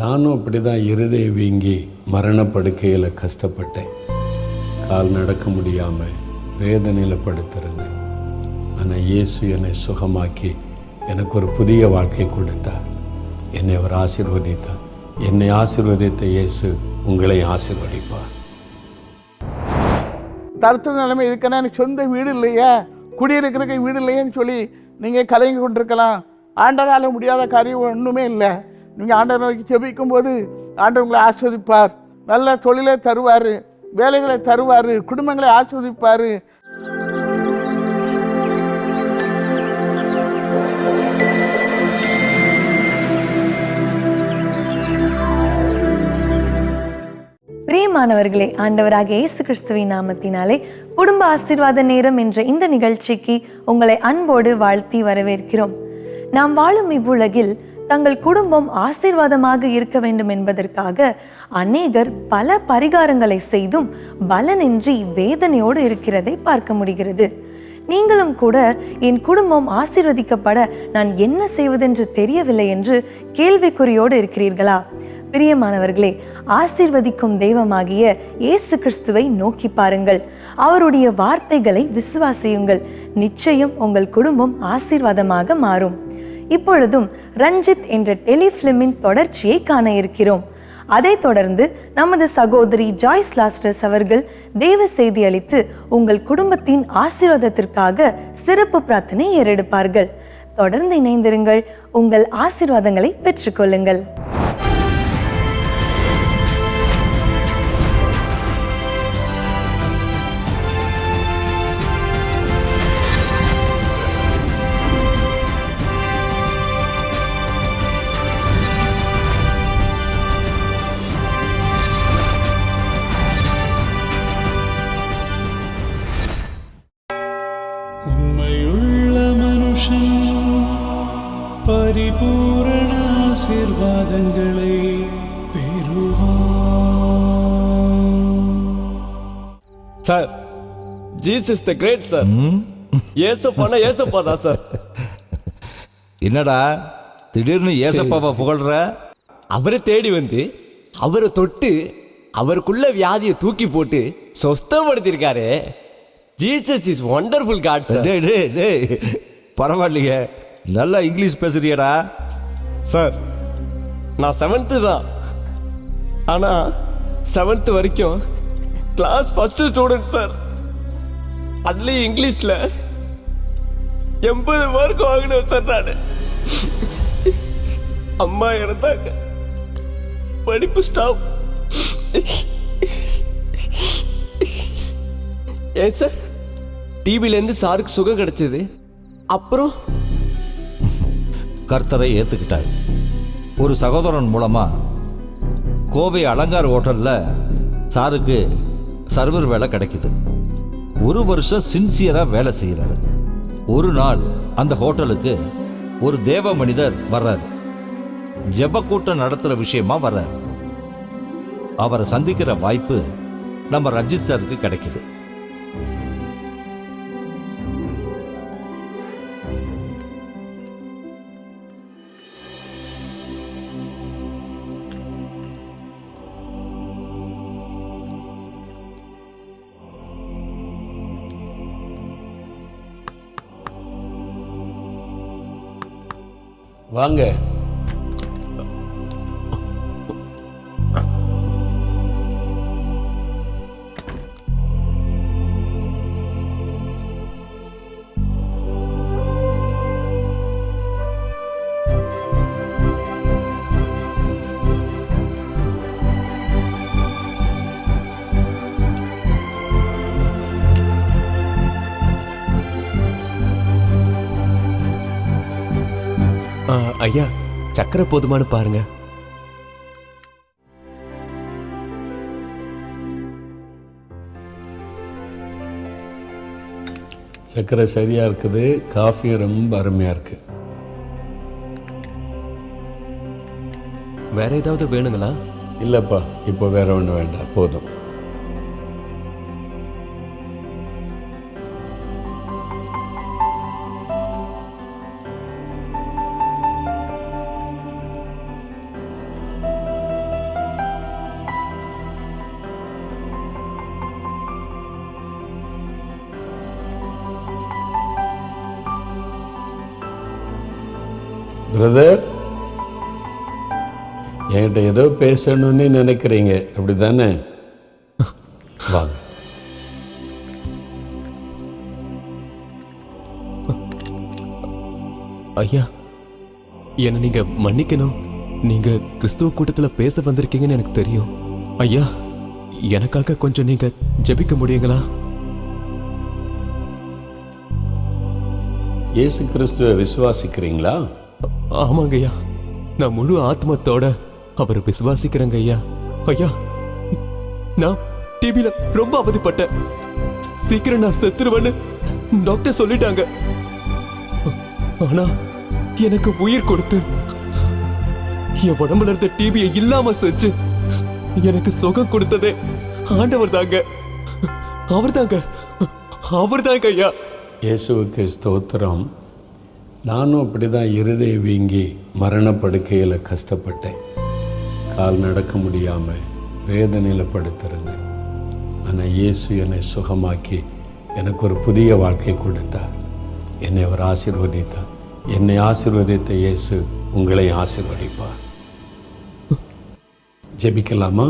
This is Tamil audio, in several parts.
நானும் அப்படி தான் இருதய வீங்கி மரணப்படுக்கையில் கஷ்டப்பட்டேன். கால் நடக்க முடியாமல் வேதனையில் படுத்திருந்தேன். ஆனால் இயேசு என்னை சுகமாக்கி எனக்கு ஒரு புதிய வாழ்க்கை கொடுத்தார். என்னை அவர் ஆசீர்வதித்தார். என்னை ஆசீர்வதித்த இயேசு உங்களை ஆசிர்வதிப்பார். தருத்திர நிலைமை இருக்குன்னா எனக்கு சொந்த வீடு இல்லையா. குடியிருக்கிறதுக்கு வீடு இல்லையேன்னு சொல்லி நீங்கள் கலங்கி கொண்டிருக்கலாம். ஆண்டரால முடியாத காரியம் ஒன்றுமே இல்லை. நீங்கள் ஆண்டவர் நோக்கி ஜெபிக்கும் போது ஆண்டவர் உங்களை ஆஸ்வதிப்பார் நல்ல தொழிலை தருவார் வேலைகளை தருவார் குடும்பங்களை ஆஸ்வதிப்பார் பிரியமானவர்களே ஆண்டவராக இயேசு கிறிஸ்துவின் நாமத்தினாலே குடும்ப ஆசீர்வாத நேரம் என்ற இந்த நிகழ்ச்சிக்கு உங்களை அன்போடு வாழ்த்தி வரவேற்கிறோம். நாம் வாழும் இவ்வுலகில் தங்கள் குடும்பம் ஆசீர்வாதமாக இருக்க வேண்டும் என்பதற்காக அநேகர் பல பரிகாரங்களை செய்தும் பலனின்றி வேதனையோடு இருக்கிறதை பார்க்க முடிகிறது. நீங்களும் கூட என் குடும்பம் ஆசீர்வதிக்கப்பட நான் என்ன செய்வதென்று தெரியவில்லை என்று கேள்விக்குறியோடு இருக்கிறீர்களா? பிரியமானவர்களே ஆசீர்வதிக்கும் தெய்வமாகிய இயேசு கிறிஸ்துவை நோக்கி பாருங்கள். அவருடைய வார்த்தைகளை விசுவாசியுங்கள். நிச்சயம் உங்கள் குடும்பம் ஆசீர்வாதமாக மாறும். இப்பொழுதும் ரஞ்சித் என்ற டெலிஃபிலிமின் தொடர்ச்சியை காண இருக்கிறோம். அதைத் தொடர்ந்து நமது சகோதரி ஜாய்ஸ் லாஸ்டர்ஸ் அவர்கள் தேவ செய்தி அளித்து உங்கள் குடும்பத்தின் ஆசீர்வாதத்திற்காக சிறப்பு பிரார்த்தனை ஏறெடுப்பார்கள். தொடர்ந்து இணைந்திருங்கள். உங்கள் ஆசீர்வாதங்களை பெற்றுக்கொள்ளுங்கள். Sir. Jesus the great sir ஏசப்பானா ஏசப்பா தான் சார் என்னடா? திடீர்னு ஏசப்பாவை புகழ்ற? அவரை தேடி வந்து அவரை தொட்டு அவருக்குள்ள வியாதியை தூக்கி போட்டு சொஸ்தப்படுத்திருக்காரு. Jesus is wonderful God sir டேய் டேய் டேய். பரவாயில்லையே. நல்லா இங்கிலீஷ் பேசுறியடா. சார் நான் செவன்த்து தான். ஆனா செவன்த்து வரைக்கும் கிளாஸ் ஃபர்ஸ்ட் ஸ்டூடெண்ட் சார் அதுலேயும் இங்கிலீஷில் எண்பது மார்க் வாங்கினேன் சார் நான். அம்மா இறந்தாங்க. படிப்பு ஸ்டாப் ஏன் சார் டிவிலேருந்து சாருக்கு சுகம் கிடைச்சது. அப்புறம்? கர்த்தரை ஏற்றுக்கிட்டார் ஒரு சகோதரன் மூலமாக கோவை அலங்கார் ஹோட்டலில் சாருக்கு சர்வர் வேலை கிடைக்குது. ஒரு வருஷம் சின்சியராக வேலை செய்கிறாரு ஒரு நாள் அந்த ஹோட்டலுக்கு ஒரு தேவ மனிதர் வர்றாரு. ஜெப கூட்டம் நடத்துகிற விஷயமா வர்றாரு. அவரை சந்திக்கிற வாய்ப்பு நம்ம ரஞ்சித் சாருக்கு கிடைக்குது. வாங்க. ஐயா சக்கரை போதுமானு பாருங்க. சர்க்கரை சரியா இருக்குது காஃபி ரொம்ப அருமையா இருக்கு. வேற ஏதாவது வேணுங்களா? இல்லப்பா இப்போ வேற ஒன்று வேண்டாம் போதும். பிரதர் என்கிட்ட ஏதோ பேசணும்னு நினைக்கிறீங்க. அப்படி தானே வாங்க. ஐயா என்னை நீங்க மன்னிக்கணும். நீங்க கிறிஸ்துவ கூட்டத்துல பேச வந்திருக்கீங்கன்னு எனக்கு தெரியும். ஐயா எனக்காக கொஞ்சம் நீங்க ஜெபிக்க முடியுங்களா? இயேசு கிறிஸ்துவை விசுவாசிக்கிறீங்களா? ஆமாங்க ஐயா. நான் முழு ஆத்மத்தோட அவரை விசுவாசிக்கிறேங்க ஐயா. ஐயா நான் டிவில ரொம்ப அவதிப்பட்டேன். சீக்கிரம் நான் செத்துருவேன்னு டாக்டர் சொல்லிட்டாங்க. ஆனா எனக்கு உயிர் கொடுத்து என் உடம்புல இருந்த டிவியை இல்லாம செஞ்சு எனக்கு சுகம் கொடுத்ததே ஆண்டவர் தாங்க அவர் தாங்க அவர் தாங்க ஐயா. இயேசுவுக்கு ஸ்தோத்திரம். நானும் அப்படி தான் இருதய வீங்கி மரணப்படுக்கையில் கஷ்டப்பட்டேன். கால் நடக்க முடியாமல் வேதனையில் படுத்திருந்தேன். ஆனால் இயேசு என்னை சுகமாக்கி எனக்கு ஒரு புதிய வாழ்க்கை கொடுத்தார். என்னை அவர் ஆசிர்வதித்தார். என்னை ஆசீர்வதித்த இயேசு உங்களை ஆசிர்வதிப்பார். ஜெபிக்கலாமா?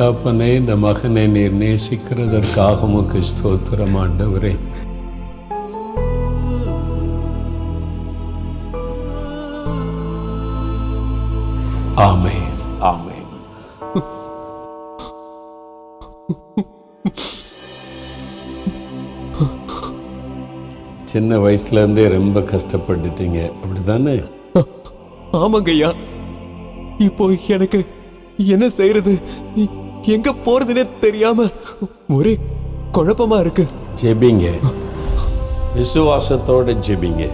தகப்பனே இந்த மகனை நீர் நேசிக்கிறதற்காக உமக்கு ஸ்தோத்திரம் ஆண்டவரே. ஆமே ஆமே சின்ன வயசுல இருந்தே ரொம்ப கஷ்டப்பட்டுட்டீங்க. அப்படிதானே? ஆமாங்க ஐயா இப்போ எனக்கு என்ன செய்யறது எங்க போறதுன்னே தெரியாம ஒரே குழப்பமா இருக்கு. ஜெபிங்க. விசுவாசத்தோட ஜெபிங்க.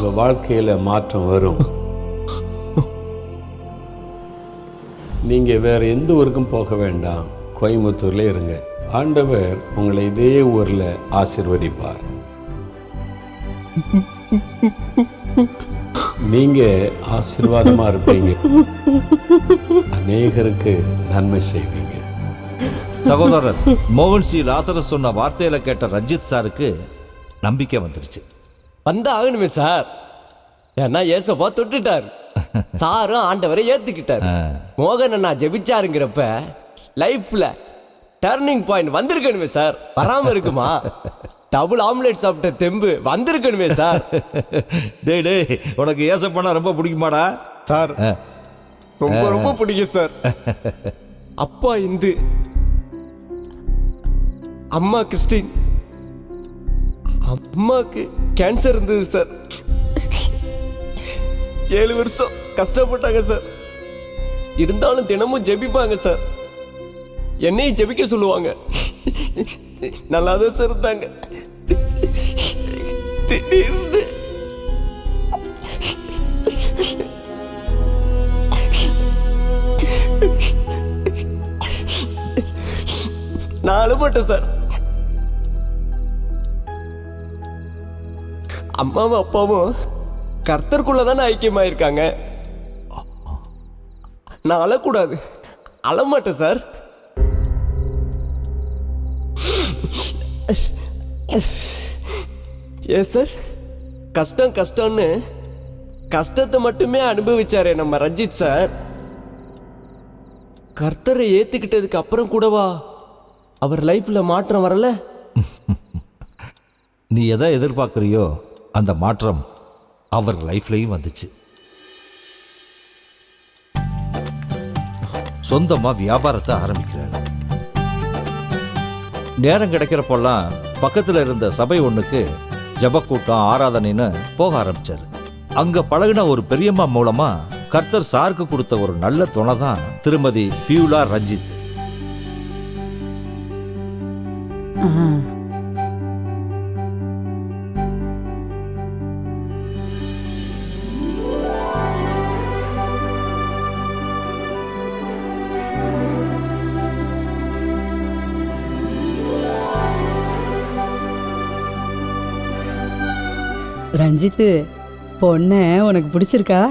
உங்க வாழ்க்கையில மாற்றம் வரும். நீங்க வேற எந்த ஊருக்கும் போக வேண்டாம். கோயம்புத்தூர்ல இருங்க. ஆண்டவர் உங்களை இதே ஊர்ல ஆசிர்வதிப்பார். நீங்க ஆசிர்வாதமா இருப்பீங்க. அநேகருக்கு நன்மை செய்வீங்க. சகோதரர் மோகன் சி. லாசரஸ் சொன்ன வார்த்தையில கேட்ட ரஞ்சித் சாருக்கு நம்பிக்கை வந்துருச்சு. வந்த ஆகணுமே சார். ஏன்னா ஏசப்பா தொட்டுட்டார். சாரும் ஆண்டவரை ஏத்துக்கிட்டார். மோகன் அண்ணா ஜெபிச்சாருங்கிறப்ப லைஃப்ல டர்னிங் பாயிண்ட் வந்திருக்கணுமே சார். வராம இருக்குமா? டபுள் ஆம்லெட் சாப்பிட்ட தெம்பு வந்திருக்கணுமே சார். டேய் டேய் உனக்கு ஏசப்பண்ணா ரொம்ப பிடிக்குமாடா? சார் ரொம்ப ரொம்ப பிடிக்கும் சார் அப்பா இந்து. அம்மா கிறிஸ்டின். அம்மாக்கு கேன்சர் இருந்தது சார் ஏழு வருஷம் கஷ்டப்பட்டாங்க சார் இருந்தாலும் தினமும் ஜெபிப்பாங்க சார் என்னையும் ஜெபிக்க சொல்லுவாங்க. நல்லா தான் சார் இருந்தாங்க. திடீர்னு நான் அழுபட்டேன் சார். அம்மாவும் அப்பாவும் கர்த்தருக்குள்ள தானே ஐக்கியமாயிருக்காங்க. நான் அழக்கூடாது. அழமாட்டேன் சார். ஏன் சார்? கஷ்டம் கஷ்டம்னு கஷ்டத்தை மட்டுமே அனுபவிச்சாரே நம்ம ரஞ்சித் சார். கர்த்தரை ஏத்துக்கிட்டதுக்கு அப்புறம் கூடவா? அவர் லைஃப்ல மாற்றம் வரல? நீ எதை எதிர்பார்க்குறியோ அந்த மாற்றம் அவர் லைஃப்லையும் வந்துச்சு. சொந்தமா வியாபாரத்தை ஆரம்பிக்கிறாரு. நேரம் கிடைக்கிறப்பெல்லாம் பக்கத்துல இருந்த சபை ஒன்றுக்கு ஜபக்கூட்டம் ஆராதனைன்னு போக ஆரம்பிச்சாரு. அங்க பழகின ஒரு பெரியம்மா மூலமா கர்த்தர் சாருக்கு கொடுத்த ஒரு நல்ல துணை தான் திருமதி பியூலா ரஞ்சித். ரஞ்சித்து பொண்ணு உனக்கு பிடிச்சிருக்கா?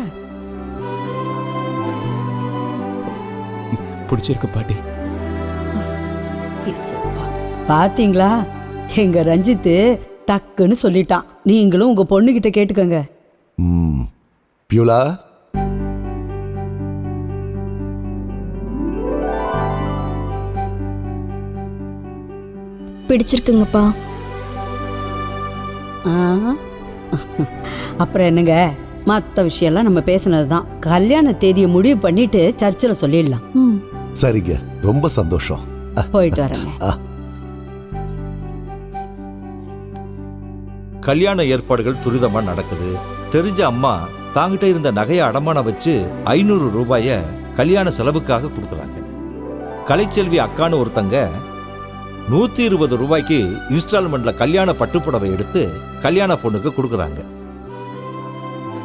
பிடிச்சிருக்கு பாட்டி. பாத்தீங்களா? எங்க ரஞ்சித்து டக்குன்னு சொல்லிட்டான். நீங்களும் உங்க பொண்ணுகிட்ட கேட்டுக்கோங்க. ம். பியூலா? பிடிச்சிருக்குங்கப்பா. ஆ? அப்புறம் என்னங்க? மற்ற விஷயம்லாம் நம்ம பேசுனது தான் கல்யாண தேதியை முடிவு பண்ணிட்டு சர்ச்சில் சொல்லிடலாம். ம். சரிங்க. ரொம்ப சந்தோஷம். போயிட்டு வரேங்க. கல்யாண ஏற்பாடுகள் துரிதமா நடக்குது. தெரிஞ்ச அம்மா தாங்கிட்ட இருந்த நகையை அடமானம் வச்சு ஐநூறு ரூபாய கல்யாண செலவுக்காக கொடுக்குறாங்க. கலைச்செல்வி அக்கான்னு ஒருத்தங்க நூத்தி இருபது ரூபாய்க்கு இன்ஸ்டால்மெண்ட்ல கல்யாண பட்டுப்புடவை எடுத்து கல்யாண பொண்ணுக்கு கொடுக்குறாங்க.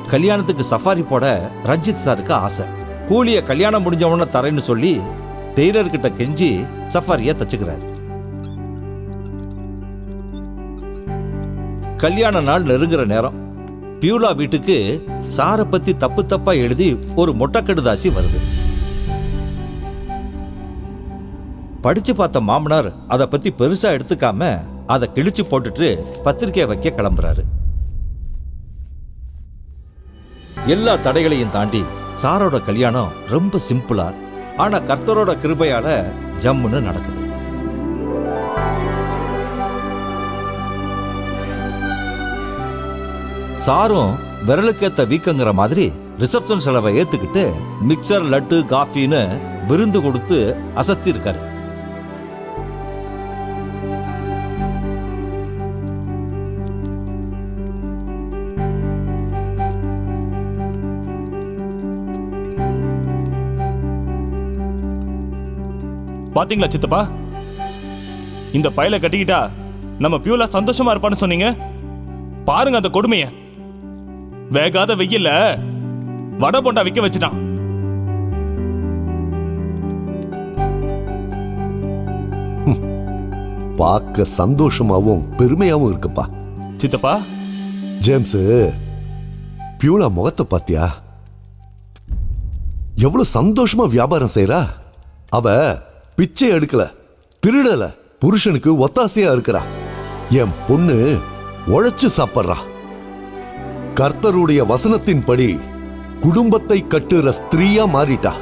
கல்யாணத்துக்கு சஃபாரி போட ரஞ்சித் சாருக்கு ஆசை. கூலியை கல்யாணம் முடிஞ்சவன தரேன்னு சொல்லி டெய்லர்கிட்ட கெஞ்சி சஃபாரியை தச்சுக்கிறார். கல்யாண நாள் நெருங்குற நேரம். பியூலா வீட்டுக்கு சாரை பத்தி தப்பு தப்பா எழுதி ஒரு மொட்டைக்கடுதாசி வருது. படிச்சு பார்த்த மாமனார் அதை பத்தி பெருசா எடுத்துக்காம அதை கிழிச்சு போட்டுட்டு பத்திரிக்கையை வைக்க கிளம்புறாரு. எல்லா தடைகளையும் தாண்டி சாரோட கல்யாணம் ரொம்ப சிம்பிளா ஆனா கர்த்தரோட கிருபையால ஜம்முன்னு நடக்குது. சாரும் விரலுக்கேத்த வீக்கங்கிற மாதிரி ரிசப்ஷன் செலவை ஏத்துக்கிட்டு மிக்சர் லட்டு காஃபின்னு விருந்து கொடுத்து அசத்தி இருக்காரு பாத்தீங்களா சித்தப்பா? இந்த பயலை கட்டிக்கிட்டா நம்ம பியூலா சந்தோஷமா இருப்பான்னு சொன்னீங்க. பாருங்க அந்த கொடுமைய. வேகாத வெயில்ல வடை போண்டா விக்க வச்சுட்டான். பார்க்க சந்தோஷமாவும் பெருமையாவும் இருக்குப்பா. சித்தப்பா? ஜேம்ஸ் பியூலா முகத்தை பாத்தியா? எவ்வளவு சந்தோஷமா வியாபாரம் செய்றா? அவ பிச்சை எடுக்கல திருடல. புருஷனுக்கு ஒத்தாசையா இருக்கிறா. என் பொண்ணு உழைச்சு சாப்பிட்றா. கர்த்தருடைய வசனத்தின்படி குடும்பத்தை கட்டுற ஸ்திரீயா மாறிட்டா.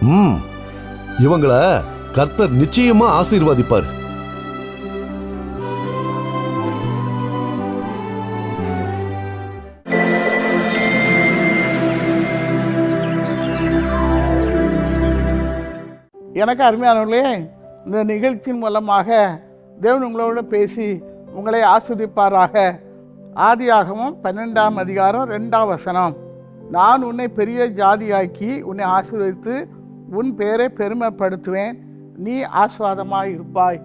ம் இவங்கள கர்த்தர் நிச்சயமா ஆசீர்வாதிப்பார். எனக்கு அருமையானவர்களே இந்த நிகழ்ச்சியின் மூலமாக தேவன் உங்களோட பேசி உங்களை ஆஸ்வதிப்பாராக. ஆதியாகமும் பன்னெண்டாம் அதிகாரம் ரெண்டாம் வசனம். நான் உன்னை பெரிய ஜாதியாக்கி உன்னை ஆசீர்வதித்து உன் பெயரை பெருமைப்படுத்துவேன். நீ ஆஸ்வாதமாக இருப்பாய்.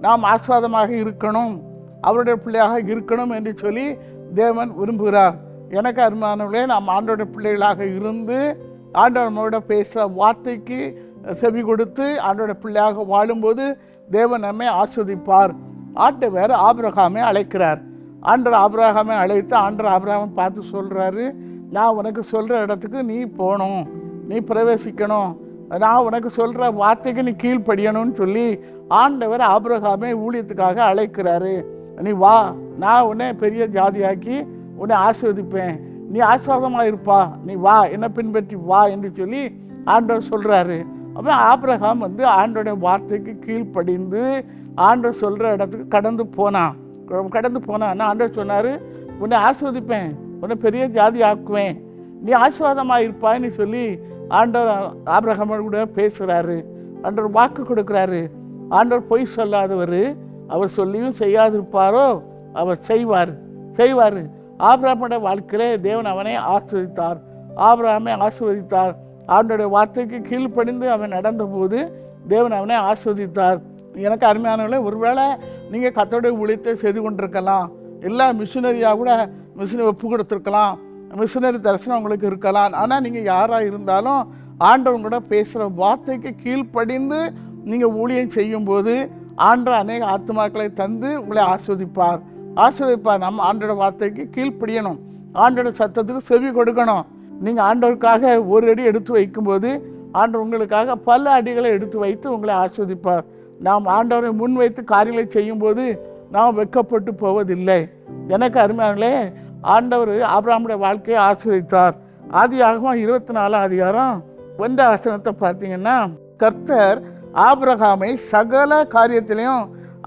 நாம் ஆஸ்வாதமாக இருக்கணும். அவருடைய பிள்ளையாக இருக்கணும் என்று சொல்லி தேவன் விரும்புகிறார். எனக்கு அருமையானவர்களே நாம் ஆண்டோட பிள்ளைகளாக இருந்து ஆண்டவர் நம்மளோட பேசுகிற வார்த்தைக்கு செவி கொடுத்து ஆண்டோட பிள்ளையாக வாழும்போது தேவன் நம்மை ஆஸ்வதிப்பார். ஆண்டவர் ஆபிரகாமை அழைக்கிறார். ஆண்டர் ஆபிரகாமை அழைத்து ஆண்டர் ஆபிரகாமை பார்த்து சொல்கிறாரு நான் உனக்கு சொல்கிற இடத்துக்கு நீ போகணும். நீ பிரவேசிக்கணும். நான் உனக்கு சொல்கிற வார்த்தைக்கு நீ கீழ்ப்படியணும்னு சொல்லி ஆண்டவர் ஆபிரகாமை ஊழியத்துக்காக அழைக்கிறாரு. நீ வா நான் உன்னை பெரிய ஜாதியாக்கி உன்னை ஆசிர்வதிப்பேன் நீ ஆஸ்வாதமாக இருப்பா. நீ வா என்னை பின்பற்றி வா என்று சொல்லி ஆண்டவர் சொல்கிறாரு அப்போ ஆப்ரஹாம் வந்து ஆண்டோடைய வார்த்தைக்கு கீழ்ப்படிந்து ஆண்டவர் சொல்கிற இடத்துக்கு கடந்து போனான் கடந்து போனான் ஆண்டவர் சொன்னார் உன்னை ஆஸ்வதிப்பேன் உன்னை பெரிய ஜாதி ஆக்குவேன் நீ ஆசீர்வாதமாக இருப்பாய்ன்னு சொல்லி ஆண்டவர் ஆபிரகாமோடு கூட பேசுகிறாரு ஆண்டவர் வாக்கு கொடுக்குறாரு. ஆண்டவர் பொய் சொல்லாதவர் அவர் சொல்லியும் செய்யாதிருப்பாரோ அவர் செய்வார். செய்வார். ஆபிரகாமோட வாழ்க்கையிலே தேவன் அவனை ஆசிர்வதித்தார் ஆபிரகாமை ஆசிர்வதித்தார் அவனுடைய வார்த்தைக்கு கீழ்ப்பணிந்து அவன் நடந்தபோது தேவன் அவனை ஆஸ்வதித்தார். எனக்கு அருமையானவர்களே ஒருவேளை நீங்கள் கத்தோடைய ஊழியத்தை செய்து கொண்டிருக்கலாம். எல்லா மிஷினரியாக கூட மிஷினை ஒப்பு கொடுத்துருக்கலாம். மிஷினரி தரிசனம் உங்களுக்கு இருக்கலாம். ஆனால் நீங்கள் யாராக இருந்தாலும் ஆண்டவன் கூட பேசுகிற வார்த்தைக்கு கீழ்ப்படிந்து நீங்கள் ஊழியம் செய்யும்போது ஆண்டவர் அநேக ஆத்மாக்களை தந்து உங்களை ஆஸ்வதிப்பார். ஆஸ்வதிப்பார். நம்ம ஆண்டோட வார்த்தைக்கு கீழ்ப்படியணும். ஆண்டோட சத்தத்துக்கு செவி கொடுக்கணும். நீங்கள் ஆண்டவருக்காக ஒரு அடி எடுத்து வைக்கும்போது ஆண்டவர் உங்களுக்காக பல அடிகளை எடுத்து வைத்து உங்களை ஆஸ்வதிப்பார். நாம் ஆண்டவரை முன்வைத்து காரியங்களை செய்யும்போது நாம் வெக்கப்பட்டு போவதில்லை. எனக்கு அருமையானே ஆண்டவர் ஆபிராமுடைய வாழ்க்கையை ஆசீர்வதித்தார் ஆதியாகமம் இருபத்தி நாலாம் அதிகாரம் ஒன்றாம் வசனத்தை பார்த்தீங்கன்னா கர்த்தர் ஆபிரகாமை சகல காரியத்திலையும்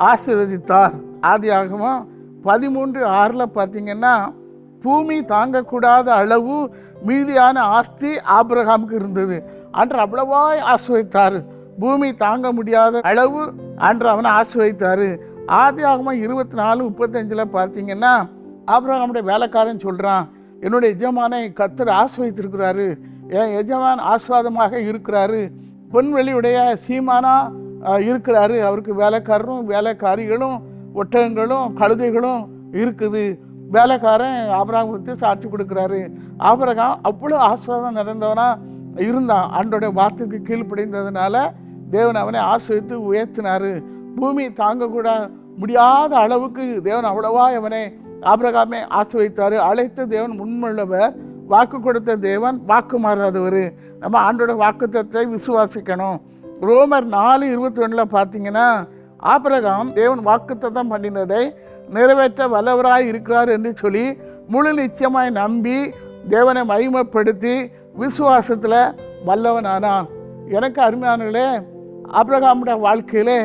ஆசீர்வதித்தார். ஆதியாகமம் பதிமூன்று ஆறில் பார்த்தீங்கன்னா பூமி தாங்கக்கூடாத அளவு மீதியான ஆஸ்தி ஆபிரகாமுக்கு இருந்தது. அன்று அவ்வளவாய் ஆசிர்வதித்தார். பூமி தாங்க முடியாத அளவு அன்று அவனை ஆசிர்வதித்தார். ஆதி ஆகமாக இருபத்தி நாலு முப்பத்தஞ்சில் பார்த்தீங்கன்னா ஆபிரகாமுடைய வேலைக்காரன் சொல்கிறான் என்னுடைய எஜமானை கத்தர் ஆசிர்வதித்திருக்கிறாரு. என் எஜமான் ஆஸ்வாதமாக இருக்கிறாரு. பொன்வெளியுடைய சீமானா இருக்கிறாரு. அவருக்கு வேலைக்காரரும் வேலைக்காரிகளும் ஒட்டகங்களும் கழுதைகளும் இருக்குது. வேலைக்காரன் ஆபரகம் கொடுத்து சாட்சி கொடுக்குறாரு. ஆபரகம் அவ்வளோ ஆசீர்வாதம் நிறைந்தவனா இருந்தான். ஆண்டோடைய வார்த்தைக்கு கீழ்ப்படைந்ததுனால தேவன் அவனை ஆசிரித்து உயர்த்தினார். பூமி தாங்கக்கூட முடியாத அளவுக்கு தேவன் அவ்வளவா அவனை ஆபிரகாமே வைத்தார் அழைத்த தேவன் முன்முள்ளவர் வாக்கு கொடுத்த தேவன் வாக்கு மாறாதவர் நம்ம ஆண்டோட வாக்குத்தத்தை விசுவாசிக்கணும். ரோமர் நாலு இருபத்தி ஒன்றில் பார்த்தீங்கன்னா ஆபிரகாம் தேவன் வாக்குத்தத்தம் பண்ணினதை நிறைவேற்ற வல்லவராய் இருக்கிறார் என்று சொல்லி முழு நிச்சயமாய் நம்பி தேவனை மகிமைப்படுத்தி விசுவாசத்தில் வல்லவனானான். எனக்கு அருமையானங்களே ஆப்ரகாமுடைய வாழ்க்கையிலே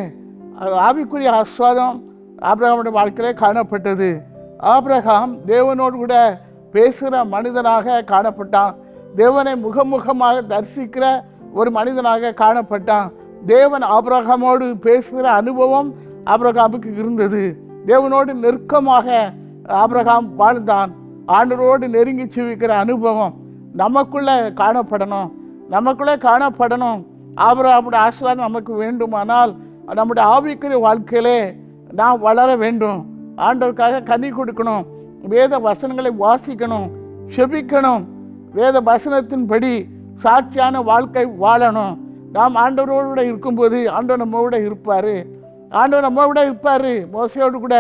ஆவிக்குரிய ஆஸ்வாதம் ஆப்ரகாமுடைய வாழ்க்கையிலே காணப்பட்டது. ஆப்ரகாம் தேவனோடு கூட பேசுகிற மனிதனாக காணப்பட்டான். தேவனை முகமுகமாக தரிசிக்கிற ஒரு மனிதனாக காணப்பட்டான். தேவன் ஆபிரகாமோடு பேசுகிற அனுபவம் ஆபிரகாமுக்கு இருந்தது. தேவனோடு நெருக்கமாக ஆபிரகாம் வாழ்ந்தான். ஆண்டரோடு நெருங்கி ஜீவிக்கிற அனுபவம் நமக்குள்ளே காணப்படணும். நமக்குள்ளே காணப்படணும். ஆபிரகாமுடைய ஆசீர்வாதம் நமக்கு வேண்டுமானால் நம்முடைய ஆவிக்குரிய வாழ்க்கையிலே நாம் வளர வேண்டும். ஆண்டவருக்காக கனி கொடுக்கணும். வேத வசனங்களை வாசிக்கணும். செபிக்கணும். வேத வசனத்தின்படி சாட்சியான வாழ்க்கை வாழணும். நாம் ஆண்டவரோடு இருக்கும்போது ஆண்டவர் நம்மோட இருப்பார். ஆண்டவர் நம்ம கூட இருப்பார். மோசையோடு கூட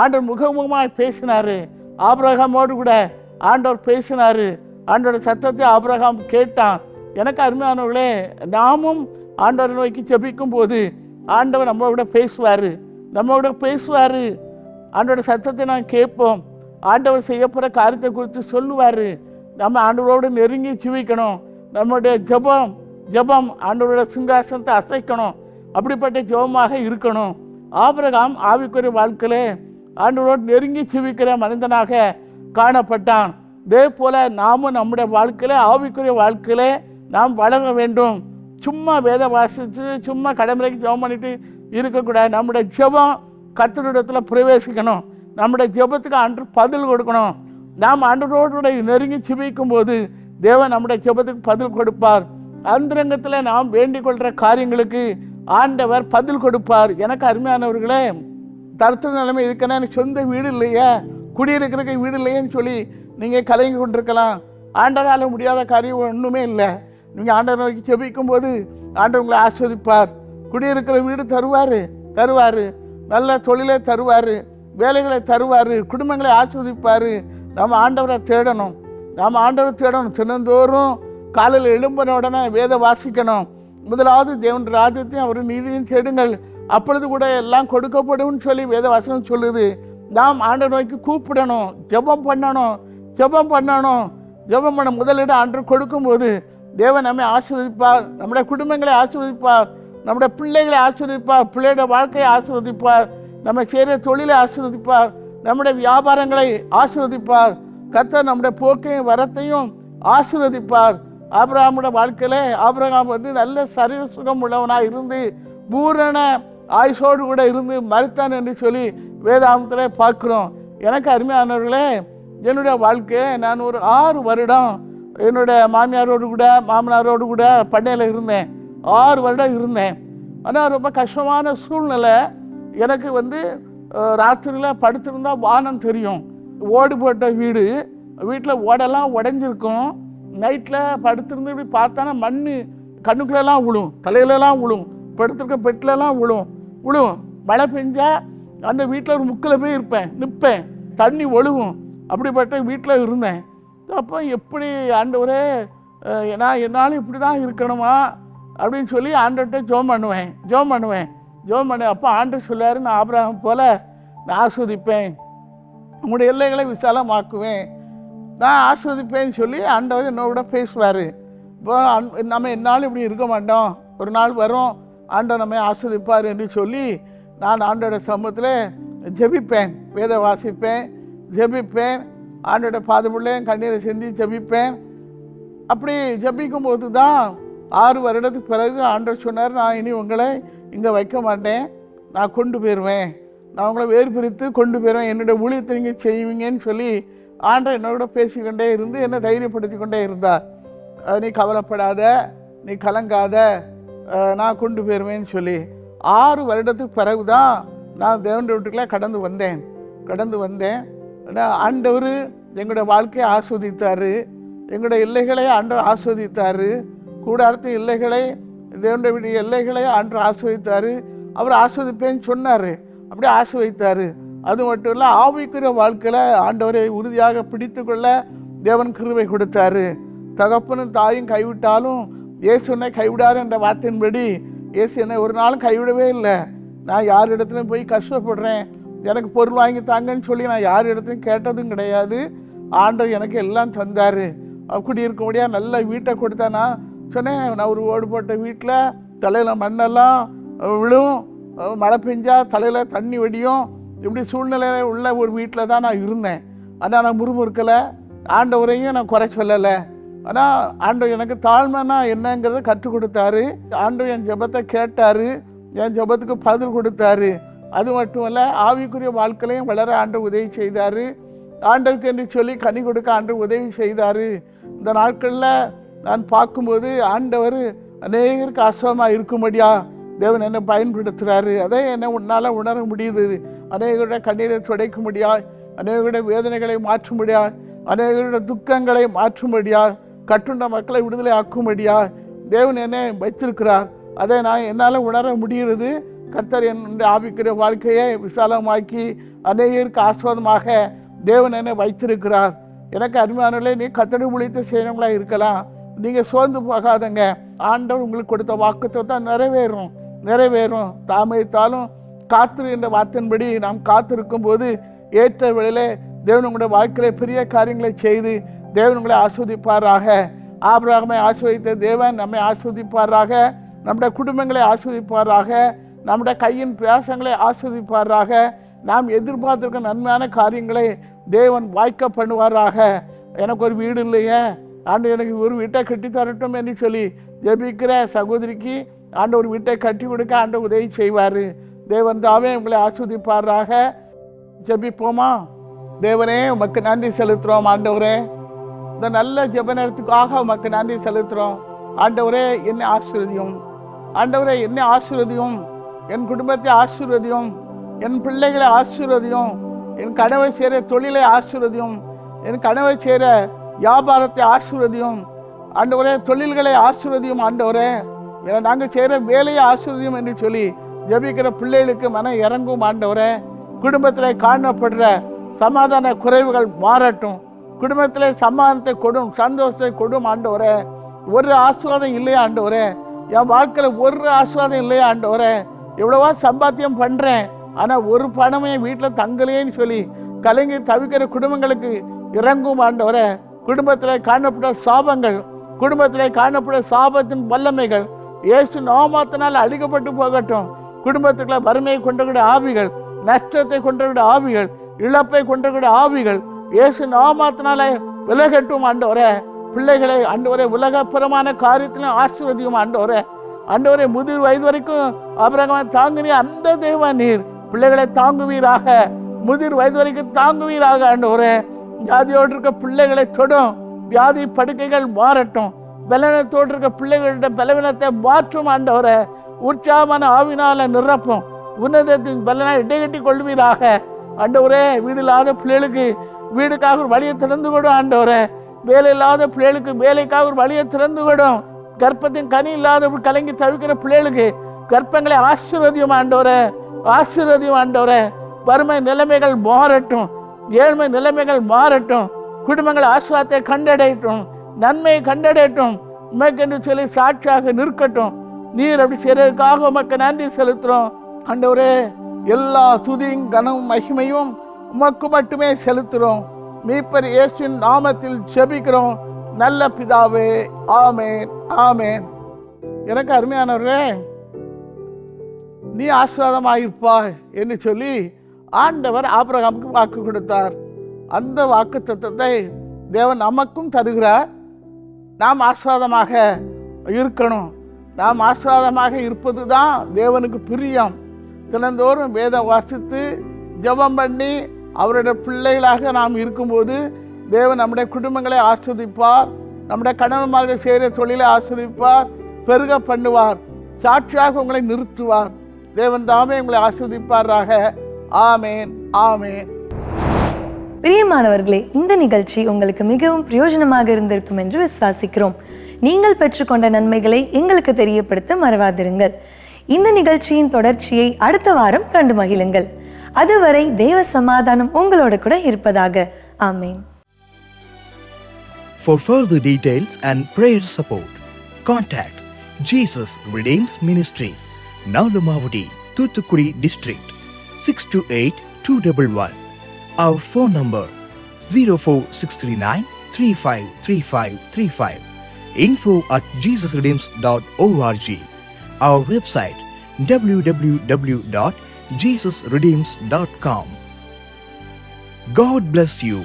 ஆண்டவர் முகமுகமாக பேசினார். ஆபிரகாமோடு கூட ஆண்டவர் பேசினார். ஆண்டோட சத்தத்தை ஆபிரகாம் கேட்டான். எனக்கு அருமையானவர்களே நாமும் ஆண்டவரை நோக்கி ஜெபிக்கும் போது ஆண்டவர் நம்மளோட பேசுவார். நம்ம கூட பேசுவார். ஆண்டோட சத்தத்தை நான் கேட்போம். ஆண்டவர் செய்யப்போகிற காரியத்தை குறித்து சொல்லுவார். நம்ம ஆண்டவரோடு நெருங்கி ஜீவிக்கணும். நம்முடைய ஜெபம் ஜெபம் ஆண்டவரோட சிங்காசனத்தை அசைக்கணும். அப்படிப்பட்ட ஜெபமாக இருக்கணும். ஆபிரகாம் ஆவிக்குரிய வாழ்க்கையிலே ஆண்டவரோடு நெருங்கி சிவிக்கிற மனிதனாக காணப்பட்டான். இதே போல் நாமும் நம்முடைய வாழ்க்கையில் ஆவிக்குரிய வாழ்க்கையில் நாம் வளர வேண்டும். சும்மா வேத வாசித்து சும்மா கடமைக்கு ஜெபம் பண்ணிட்டு இருக்கக்கூடாது. நம்முடைய ஜெபம் கத்தனிடத்தில் பிரவேசிக்கணும். நம்முடைய ஜெபத்துக்கு அன்று பதில் கொடுக்கணும். நாம் ஆண்டவரோடு நெருங்கி சிவிக்கும் போது தேவன் நம்முடைய ஜெபத்துக்கு பதில் கொடுப்பார். அந்தரங்கத்தில் நாம் வேண்டிக் கொள்கிற காரியங்களுக்கு ஆண்டவர் பதில் கொடுப்பார். எனக்கு அருமையானவர்களே தரத்து நிலைமை இருக்குன்னா எனக்கு சொந்த வீடு இல்லையா குடியிருக்கிறதுக்கு வீடு இல்லையேன்னு சொல்லி நீங்கள் கலங்கி கொண்டிருக்கலாம். ஆண்டவரால் முடியாத காரியம் ஒன்றுமே இல்லை. நீங்கள் ஆண்டவர் நோக்கி செபிக்கும் போது ஆண்டவர் உங்களை ஆஸ்வதிப்பார். குடியிருக்கிற வீடு தருவார் தருவார். நல்ல தொழிலை தருவார் வேலைகளை தருவார் குடும்பங்களை ஆஸ்வதிப்பார். நம்ம ஆண்டவரை தேடணும். நாம் ஆண்டவரை தேடணும். தினந்தோறும் காலையில் எழும்பின உடனே வேத வாசிக்கணும். முதலாவது தேவன் ராஜ்யத்தையும் அவர் நீதியும் தேடுங்கள். அப்பொழுது கூட எல்லாம் கொடுக்கப்படும்னு சொல்லி வேத வசனம் சொல்லுது. நாம் ஆண்டவர் நோய்க்கு கூப்பிடணும். ஜெபம் பண்ணணும். ஜெபம் பண்ணணும். ஜெபம் பண்ண முதலிடம் ஆண்டு கொடுக்கும்போது தேவன் நம்மை ஆசீர்வதிப்பார். நம்முடைய குடும்பங்களை ஆசீர்வதிப்பார். நம்முடைய பிள்ளைகளை ஆசீர்வதிப்பார். பிள்ளையோட வாழ்க்கையை ஆசீர்வதிப்பார். நம்ம செய்கிற தொழிலை ஆசீர்வதிப்பார். நம்முடைய வியாபாரங்களை ஆசீர்வதிப்பார். கர்த்தர் நம்முடைய போக்கையும் வரத்தையும் ஆசீர்வதிப்பார். ஆபிரகாமுடைய வாழ்க்கையில் ஆபிரகாம் வந்து நல்ல சரீர சுகம் உள்ளவனாக இருந்து பூரண ஆயுஷோடு கூட இருந்து மறுத்தான் என்று சொல்லி வேதாந்தத்தில் பார்க்குறோம். எனக்கு அருமையானவர்களே என்னுடைய வாழ்க்கையை நான் ஒரு ஆறு வருடம் என்னுடைய மாமியாரோடு கூட மாமனாரோடு கூட பண்ணையில் இருந்தேன். ஆறு வருடம் இருந்தேன். ஆனால் ரொம்ப கஷ்டமான சூழ்நிலை. எனக்கு வந்து ராத்திரியில் படுத்திருந்தால் வானம் தெரியும். ஓடு போட்ட வீடு வீட்டில் ஓடெல்லாம் உடைஞ்சிருக்கும். நைட்டில் படுத்திருந்து இப்படி பார்த்தானா மண் கண்ணுக்குள்ளெல்லாம் விழும் தலையிலலாம் விழும் படுத்திருக்க பெட்டிலலாம் விழும் விழும் மழை பெஞ்சா அந்த வீட்டில் ஒரு முக்கில் போய் இருப்பேன் நிற்பேன் தண்ணி ஒழுகும். அப்படிப்பட்ட வீட்டில் இருந்தேன். அப்போ எப்படி ஆண்டவரே அஹ், நான் என்னால் இப்படி தான் இருக்கணுமா அப்படின்னு சொல்லி ஆண்டர்கிட்ட ஜோம் பண்ணுவேன் ஜோம் பண்ணுவேன். ஜோம் பண்ணுவேன் அப்போ ஆண்டர் சொல்லார் நான் ஆபிரகாம் போல நான் ஆஸ்வதிப்பேன். உங்களுடைய எல்லைகளை விசாலமாக்குவேன். நான் ஆஸ்வதிப்பேன்னு சொல்லி ஆண்டவர் என்னோட பேசுவார். இப்போ நம்ம என்னால் இப்படி இருக்க மாட்டோம். ஒரு நாள் வரும் ஆண்டவர் நம்ம ஆஸ்வதிப்பார் என்று சொல்லி நான் ஆண்டோட சமூகத்தில் ஜெபிப்பேன் வேத வாசிப்பேன் ஜெபிப்பேன் ஆண்டோட பாதப்பிள்ளையும் கண்ணீரை செஞ்சு ஜெபிப்பேன். அப்படி ஜெபிக்கும் போது தான் ஆறு வருடத்துக்கு பிறகு ஆண்டவர் சொன்னார் நான் இனி உங்களை இங்கே வைக்க மாட்டேன். நான் கொண்டு போயிடுவேன் நான் உங்களை வேறு பிரித்து கொண்டு போயிடுவேன் என்னோட ஊழியத்தை நீங்கள் செய்வீங்கன்னு சொல்லி ஆண்டவர் என்னோட பேசிக்கொண்டே இருந்து என்னை தைரியப்படுத்தி கொண்டே இருந்தார் நீ கவலைப்படாத நீ கலங்காத நான் கொண்டு போயிருவேன்னு சொல்லி. ஆறு வருடத்துக்கு பிறகு தான் நான் தேவண்ட வீட்டுக்குள்ளே கடந்து வந்தேன். கடந்து வந்தேன். ஆனால் ஆண்டவர் எங்களோட வாழ்க்கையை ஆஸ்வதித்தார். எங்களோட எல்லைகளை ஆண்டவர் ஆஸ்வதித்தார். கூடாரத்து எல்லைகளை தேவண்ட வீடு எல்லைகளை ஆண்டவர் ஆஸ்வதித்தார். அவர் ஆஸ்வதிப்பேன்னு சொன்னார். அப்படியே ஆஸ்வதித்தார். அது மட்டும் இல்லை ஆவிக்குரிய வாழ்க்கையில் ஆண்டவரை உறுதியாக பிடித்து கொள்ள தேவன் கிருவை கொடுத்தாரு. தகப்பனும் தாயும் கைவிட்டாலும் இயேசு என்னை கைவிடாரு என்ற வார்த்தையின்படி இயேசு என்னை ஒரு நாளும் கைவிடவே இல்லை. நான் யார் இடத்துலையும் போய் கஷ்டப்படுறேன் எனக்கு பொருள் வாங்கி தாங்கன்னு சொல்லி நான் யார் இடத்துலையும் கேட்டதும் கிடையாது. ஆண்டவர் எனக்கு எல்லாம் தந்தார். அப்படி இருக்க முடியாது நல்ல வீட்டை கொடுத்தானா. சொன்னேன் நான் ஒரு ஓடு போட்ட வீட்டில் தலையில் மண்ணெல்லாம் விழும் மழை பெஞ்சா தலையில் தண்ணி வெடியும் இப்படி சூழ்நிலையில உள்ள ஒரு வீட்டில் தான் நான் இருந்தேன். ஆனால் நான் முறுமுறுக்கலை. ஆண்டவரையும் நான் குறை சொல்லலை. ஆனால் ஆண்டவர் எனக்கு தாழ்மைனா என்னங்கிறத கற்றுக் கொடுத்தாரு. ஆண்டவர் என் ஜெபத்தை கேட்டார். என் ஜெபத்துக்கு பதில் கொடுத்தாரு. அது மட்டும் இல்லை ஆவிக்குரிய வாழ்க்கையிலையும் வளர ஆண்டவர் உதவி செய்தார். ஆண்டவருக்கு என்று சொல்லி கனி கொடுக்க ஆண்டவர் உதவி செய்தார். இந்த நாட்களில் நான் பார்க்கும்போது ஆண்டவர் அநேகருக்கு அசுவமாக இருக்கும்படியா தேவன் என்னை பயன்படுத்துகிறாரு அதை என்னை உன்னால் உணர முடியுது. அநேகருடைய கண்ணீரை துடைக்கும்படியாய் முடியாது அநேகருடைய வேதனைகளை மாற்றும்படியாய் அநேகருடைய துக்கங்களை மாற்றும்படியாய் கட்டுண்ட மக்களை விடுதலை ஆக்கும்படியாய் தேவன் என்னை வைத்திருக்கிறார். அதை நான் என்னால் உணர முடிகிறது. கத்தர் என்னுடைய ஆவிக்கிற வாழ்க்கையை விசாலமாக்கி அநேகருக்கு ஆஸ்வாதமாக தேவன் என்னை வைத்திருக்கிறார். எனக்கு அருமையானவர்களே நீ கத்தடி உழைத்து செய்யறவங்களா இருக்கலாம். நீங்கள் சோர்ந்து போகாதங்க. ஆண்டவர் உங்களுக்கு கொடுத்த வாக்குத்தை தான் நிறைவேறும். நிறைவேறும். தாமதித்தாலும் காத்திரு என்ற வார்த்தையின்படி நாம் காத்திருக்கும் போது ஏற்ற வேளையிலே தேவன் உங்களுடைய வாழ்க்கையில பெரிய காரியங்களை செய்து தேவன் உங்களை ஆஸ்வதிப்பாராக. ஆபிரகமை ஆஸ்வதித்த தேவன் நம்மை ஆஸ்வதிப்பாராக. நம்முடைய குடும்பங்களை ஆஸ்வதிப்பாராக. நம்முடைய கையின் பிரயாசங்களை ஆஸ்வதிப்பாராக. நாம் எதிர்பார்த்திருக்க நன்மையான காரியங்களை தேவன் வாய்க்க பண்ணுவாராக. எனக்கு ஒரு வீடு இல்லையே. ஆண்டு எனக்கு ஒரு வீட்டை கட்டி தரட்டும் என்று சொல்லி ஜெபிக்கிற சகோதரிக்கு ஆண்டு ஒரு வீட்டை கட்டி கொடுக்க ஆண்டு உதவி செய்வார். தேவன் தாவே உங்களை ஆஸ்வதிப்பாராக. ஜெபிப்போமா? தேவனே உமக்கு நன்றி செலுத்துகிறோம் ஆண்டவரே. இந்த நல்ல ஜெப நேரத்துக்காக உமக்கு நன்றி செலுத்துகிறோம் ஆண்டவரே என்னை ஆசீர்வதியும். ஆண்டவரே என்னை ஆசீர்வதியும். என் குடும்பத்தை ஆசீர்வதியும். என் பிள்ளைகளை ஆசீர்வதியும். என் கணவர் செய்கிற தொழிலை ஆசீர்வதியும். என் கணவர் செய்கிற வியாபாரத்தை ஆசீர்வதியும். ஆண்டவரே தொழில்களை ஆசீர்வதியும் ஆண்டவரே. நாங்கள் செய்கிற வேலையை ஆசீர்வதியும் என்று சொல்லி ஜெபிக்கிற பிள்ளைகளுக்கு மனம் இறங்கும் ஆண்டவரே குடும்பத்தில் காணப்படுற சமாதான குறைவுகள் மாறட்டும். குடும்பத்தில் சமாதானத்தை கொடும் சந்தோஷத்தை கொடும் ஆண்டவரே. ஒரு ஆஸ்வாதம் இல்லையா ஆண்டவரே? என் வாழ்க்கையில் ஒரு ஆஸ்வாதம் இல்லையா ஆண்டவரே? எவ்வளவோ சம்பாத்தியம் பண்ணுறேன் ஆனால் ஒரு பணமே வீட்டில் தங்கலையேன்னு சொல்லி கலங்கி தவிக்கிற குடும்பங்களுக்கு இறங்கும் ஆண்டவரே. குடும்பத்தில் காணப்பட்ட சாபங்கள் குடும்பத்தில் காணப்பட்ட சாபத்தின் வல்லமைகள் இயேசு நோமாத்தினால் அழிக்கப்பட்டு போகட்டும். குடும்பத்துக்குள்ள வறுமையை கொண்டக்கூடிய ஆவிகள் நஷ்டத்தை கொண்டக்கூடிய ஆவிகள் இழப்பை கொண்டக்கூடிய ஆவிகள் இயேசு நாமத்தினாலே விலகட்டும் ஆண்டவரே. பிள்ளைகளை ஆண்டவரே உலகப்புறமான காரியத்திலும் ஆசீர்வதியும் ஆண்டவரே. ஆண்டவரே முதிர் வயது வரைக்கும் அபரகமாக தாங்கினீர் அந்த தெய்வ நீர் பிள்ளைகளை தாங்குவீராக. முதிர் வயது வரைக்கும் தாங்குவீராக ஆண்டவரே. வியாதியோடு இருக்க பிள்ளைகளை தொடும். வியாதி படுக்கைகள் மாறட்டும். பலவீனத்தோடு இருக்க பிள்ளைகளோட பலவீனத்தை மாற்றும் ஆண்டவரை. உற்சாகமான ஆவினால நிரப்பும். உன்னதத்தின் பலனாக இடைகட்டி கொள்வீராக. ஆண்டவரே வீடு இல்லாத பிள்ளைகளுக்கு வீடுக்காக ஒரு வழியை திறந்து கொடும் ஆண்டவரே. வேலை இல்லாத பிள்ளைகளுக்கு வேலைக்காக ஒரு வழியை திறந்து கொடும் கர்ப்பத்தின் கனி இல்லாத கலங்கி தவிக்கிற பிள்ளைகளுக்கு கர்ப்பங்களை ஆசீர்வதியும் ஆண்டவரே. ஆசீர்வதியும் ஆண்டவரே. வறுமை நிலைமைகள் மாறட்டும். ஏழ்மை நிலைமைகள் மாறட்டும். குடும்பங்கள் ஆசுவாத்தை கண்டடையட்டும். நன்மையை கண்டடையட்டும். உமைக்கென்று சொல்லி சாட்சியாக நிற்கட்டும். நீர் அப்படி செய்யறதுக்காக உமக்கு நன்றி செலுத்துறோம். ஆண்டவரே எல்லா துதியும் கனமும் மகிமையும் உமக்கு மட்டுமே செலுத்துகிறோம் மீப்பர் இயேசுவின் நாமத்தில் ஜெபிக்கிறோம். நல்ல பிதாவே ஆமேன் ஆமேன். எனக்கு அருமையானவரே நீ ஆசீர்வாதமாயிருப்பா என்று சொல்லி ஆண்டவர் ஆபிரகாமுக்கு வாக்கு கொடுத்தார். அந்த வாக்கு தத்தத்தை தேவன் நமக்கும் தருகிறார். நாம் ஆஸ்வாதமாக இருக்கணும். நாம் ஆஸ்வாதமாக இருப்பது தான் தேவனுக்கு பிரியம். தினந்தோறும் வேதம் வாசித்து ஜெபம் பண்ணி அவருடைய பிள்ளைகளாக நாம் இருக்கும்போது தேவன் நம்முடைய குடும்பங்களை ஆஸ்வதிப்பார் நம்முடைய கணவன்மார்கள் செய்கிற தொழிலை ஆஸ்வதிப்பார் பெருக பண்ணுவார் சாட்சியாக உங்களை நிறுத்துவார். தேவன் தாமே உங்களை ஆஸ்வதிப்பாராக. ஆமேன் ஆமேன். பிரியமானவர்களே இந்த நிகழ்ச்சி உங்களுக்கு மிகவும் பிரயோஜனமாக இருந்திருக்கும் என்று விசுவாசிக்கிறோம். நீங்கள் பெற்றுக்கொண்ட நன்மைகளை எங்களுக்கு தெரியப்படுத்த மறவாதிருங்கள். இந்த நிகழ்ச்சியின் தொடர்ச்சியை அடுத்த வாரம் கண்டு மகிழுங்கள். அதுவரை தேவ சமாதானம் உங்களோட கூட இருப்பதாக. ஆமேன். For further details and prayer support, contact Jesus Redeems Ministries, Nalamavadi, Thuthukudi District, 628-211. Our phone number 04639 353535. Info at jesusredeems.org. Our website www.jesusredeems.com. God bless you.